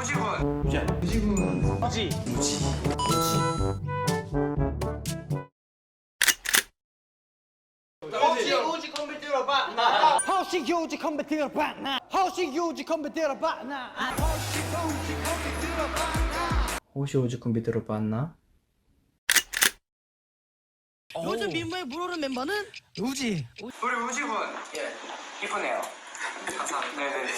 우지군. 우지야. 우지군. 우지. 혹시 우지 컴퓨터로 봐. 나. 혹시 유지 컴퓨터로 봤나? 혹시 유지 컴퓨터로 봤나? 혹시 오지 컴퓨터로 봤나? 요즘 민무의 물오른 멤버는 우지. 우리 우지군. 예. 이쁘네요. 감사합니다. 네네네.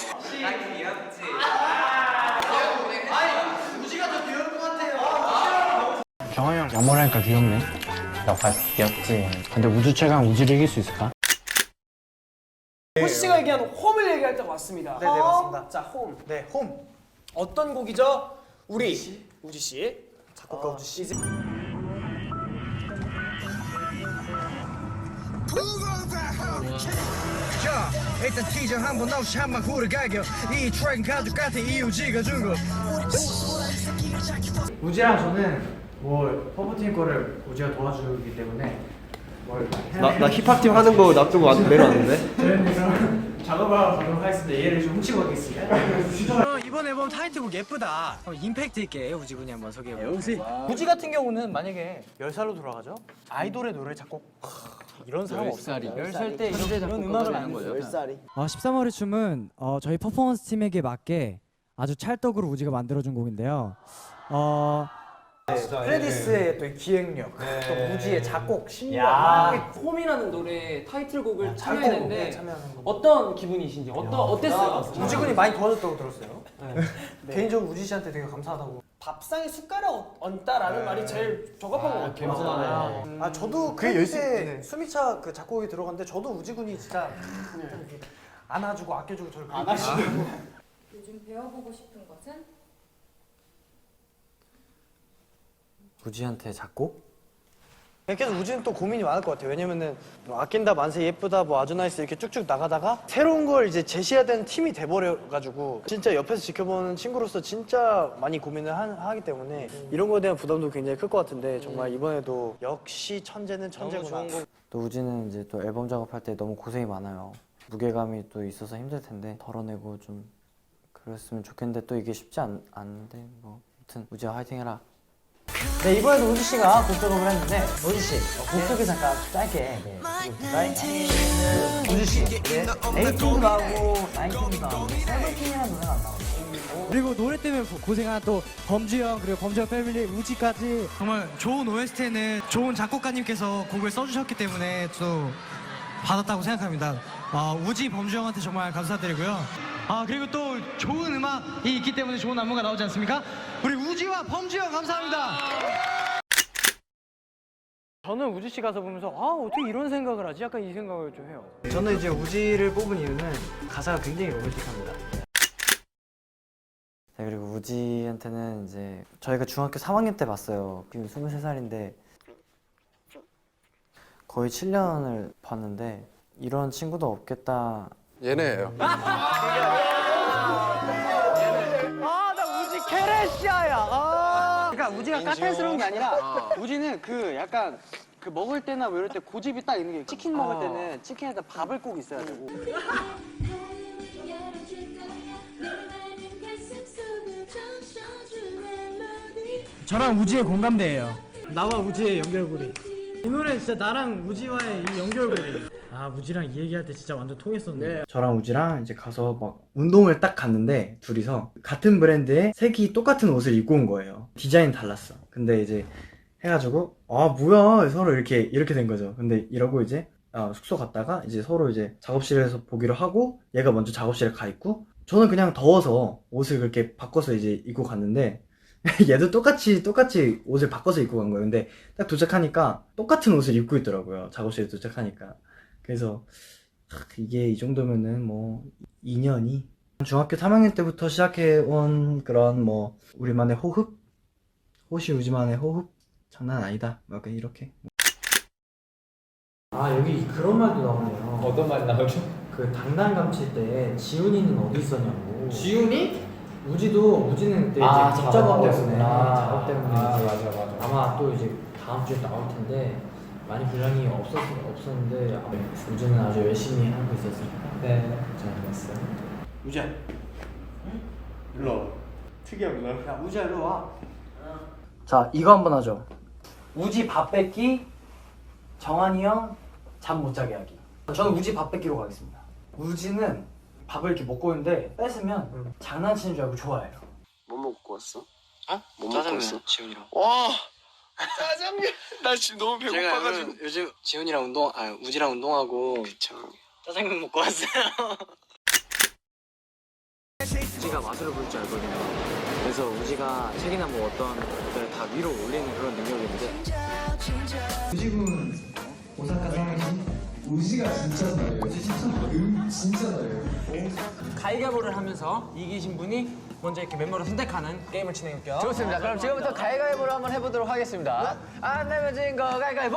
경환이 형 야모라니까 귀엽네. 야, 봐, 귀엽지. 근데 우주 최강 우주를 이길 수 있을까? 호시 씨가 얘기한 홈을 얘기할 때가 왔습니다. 네, 네, 맞습니다. 자, 홈. 네, 홈. 어떤 곡이죠? 우리 우지 씨. 작곡가 우주 씨. 야, 일단 티저 한번 없이 한방 후르가겨 이 트랙은 가족 같은 이유지가 준 거. 우지랑 저는 뭐 퍼포팀 거를 우지가 도와주기 때문에 뭘 나, 나 힙합팀 하는 거 놔두고 안 내려왔는데? 저희는 그럼 작업을 하러 가도록 하겠습니다. 이해를 좀 훔치고 가겠습니다. 이번 앨범 타이틀곡 예쁘다. 임팩트 있게 우지 군이 한번 소개해볼게요. 우지 같은 경우는 만약에 10살로 돌아가죠? 아이돌의 노래 작곡 이런 사람 없어요. 10살 때 이런 이런 음악을 하는 거죠. 어, 13월의 춤은 어, 저희 퍼포먼스 팀에게 맞게 아주 찰떡으로 우지가 만들어준 곡인데요. 어, 프레디스의 또 기획력, 또 우지의 작곡, 신명. 홈이라는 노래 타이틀곡을 네, 참여했는데 참여하는 거. 어떤 기분이신지 어떠 어땠어요? 우지 군이 많이 도와줬다고 들었어요. 개인적으로 우지 씨한테 되게 감사하다고. 밥상에 숟가락 얹다라는 말이 제일 적합한 것 같아요. 감사하네요. 아 저도 그 열심히 수미차 그 작곡이 들어갔는데 저도 우지 군이 진짜 이렇게 안아주고 아껴주고 저를 안아주고 요즘 배워보고 싶은 것은? 우지한테 작곡? 계속 우지는 또 고민이 많을 것 같아요. 왜냐면은 뭐 아낀다, 만세, 예쁘다, 뭐 아주 나이스 이렇게 쭉쭉 나가다가 새로운 걸 이제 제시해야 되는 팀이 돼버려가지고 진짜 옆에서 지켜보는 친구로서 진짜 많이 고민을 하, 기 때문에 이런 거에 대한 부담도 굉장히 클 것 같은데 정말 이번에도 역시 천재는 천재구나. 또 우지는 이제 또 앨범 작업할 때 너무 고생이 많아요. 무게감이 또 있어서 힘들 텐데 덜어내고 좀 그랬으면 좋겠는데 또 이게 쉽지 않, 않은데 뭐 아무튼 우지야 화이팅해라. 네 이번에도 우지 씨가 곡 작업을 했는데 우지 씨 어, 곡 소개 잠깐 짧게. 네. 우지 씨, 네. 에이틴도 나오고 나인틴도 나오고 세븐틴이라는 노래가 안 나오고. 그리고 노래 때문에 고- 고생한 또 범주형 그리고 범주형 패밀리 우지까지 정말 좋은 OST는 좋은 작곡가님께서 곡을 써주셨기 때문에 또 받았다고 생각합니다. 아, 우지 범주 형한테 정말 감사드리고요. 아 그리고 또 좋은 음악이 있기 때문에 좋은 안무가 나오지 않습니까? 우리 우지와 범주 형 감사합니다. 저는 우지 씨 가서 보면서 아 어떻게 이런 생각을 하지? 약간 이 생각을 좀 해요. 저는 이제 우지를 뽑은 이유는 가사가 굉장히 로맨틱합니다. 네, 그리고 우지한테는 이제 저희가 중학교 3학년 때 봤어요. 지금 23살인데 거의 7년을 봤는데 이런 친구도 없겠다. 얘네예요. 아 나 우지 케레시아야. 아. 그러니까 우지가 까탈스러운 게 아니라 우지는 그 약간 그 먹을 때나 뭐 이럴 때 고집이 딱 있는 게 치킨 먹을 때는 치킨에다 밥을 꼭 있어야 되고 저랑 우지의 공감대예요. 나와 우지의 연결고리. 이 노래 진짜 나랑 우지와의 이 연결고리. 아 우지랑 이 얘기할 때 진짜 완전 통했었네. 저랑 우지랑 이제 가서 막 운동을 딱 갔는데 둘이서 같은 브랜드의 색이 똑같은 옷을 입고 온 거예요. 디자인 달랐어. 근데 이제 해가지고 아 뭐야 서로 이렇게 이렇게 된 거죠. 근데 이러고 이제 아, 숙소 갔다가 이제 서로 이제 작업실에서 보기로 하고 얘가 먼저 작업실에 가 있고 저는 그냥 더워서 옷을 그렇게 바꿔서 이제 입고 갔는데 얘도 똑같이 똑같이 옷을 바꿔서 입고 간 거예요. 근데 딱 도착하니까 똑같은 옷을 입고 있더라고요. 작업실에 도착하니까. 그래서 하, 이게 이 정도면은 뭐 인연이 중학교 3학년 때부터 시작해 온 그런 뭐 우리만의 호흡, 호시 우지만의 호흡 장난 아니다. 뭐 약간 이렇게. 아 여기 그런 말도 나오네요. 어떤 말이 나오죠? 그 당당 감칠 때 지훈이는 어디 있었냐고. 지훈이? 우지도 우지는 그때 아, 이제 작업 작업 때문에 때문에. 작업 때문에 아, 이제 맞아, 맞아. 아마 또 이제 다음 주에 나올 텐데 많이 분량이 없었 없었는데 아, 우지는 아주 열심히 하고 있었으니까 네. 잘 봤어요. 우지야. 일로 와. 야 우지야 일로 와. 자 이거 한번 하죠 우지 밥 뺏기 정한이 형 잠 못 자게 하기 저는 우지 밥 뺏기로 가겠습니다 우지는 밥을 이렇게 먹고 있는데 뺏으면 장난치는 줄 알고 좋아해요 뭐 먹고 왔어? 어? 뭐 짜장면, 먹고 왔어? 지훈이랑. 와 짜장면 나 지금 너무 제가 배고파가지고 요즘, 요즘 지훈이랑 운동, 아 우지랑 운동하고 그쵸 짜장면 먹고 왔어요. 우지가 맛으로 볼 줄 알거든요. 그래서 우지가 책이나 뭐 어떤 것들 다 위로 올리는 그런 능력이 있는데 가위바위보를 하면서 이기신 분이 먼저 이렇게 멤버를 선택하는 게임을 진행할게요. 좋습니다. 그럼 지금부터 가위가위보를 한번 해보도록 하겠습니다. 안 내면 진거 가위가위보.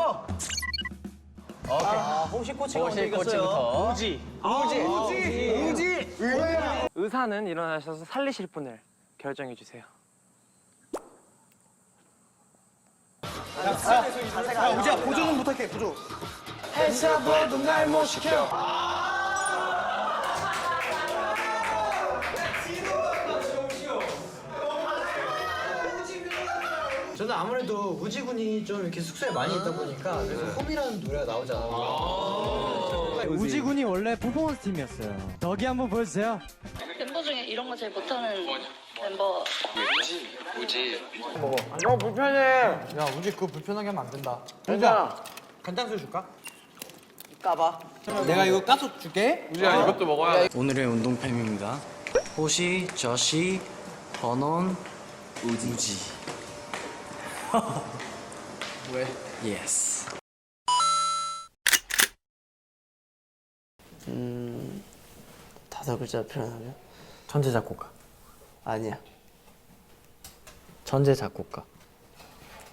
오케이. 혹시 코치가 호시 코치부터. 우지. 우지. 우지. 우지. 의사는 일어나셔서 살리실 분을 결정해 주세요. 야 우지야 보조 좀 부탁해 보조. 회사보도 날 못 시켜. 저는 아무래도 우지 군이 좀 이렇게 숙소에 많이 있다 보니까 그래서 홈이라는 노래가 나오잖아. 우지 군이 원래 퍼포먼스 팀이었어요. 덕이 한번 보여주세요. 멤버 중에 이런 거 제일 못하는 멤버 너무 불편해. 야 우지 그거 불편하게 하면 안 된다. 괜찮아. 간장술 줄까? 까봐. 내가 이거 까서 줄게. 오늘의 운동팸입니다 호시, 저시, 버논, 우지 왜? 예스 음, 다섯 글자 표현하면 천재 작곡가 아니야. 천재 작곡가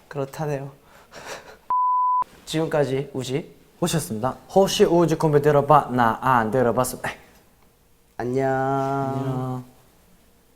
그렇다네요. 지금까지 우지 호시였습니다 호시 우지 컴퓨터 들어봐 나 안 들어봤어. 안녕. 안녕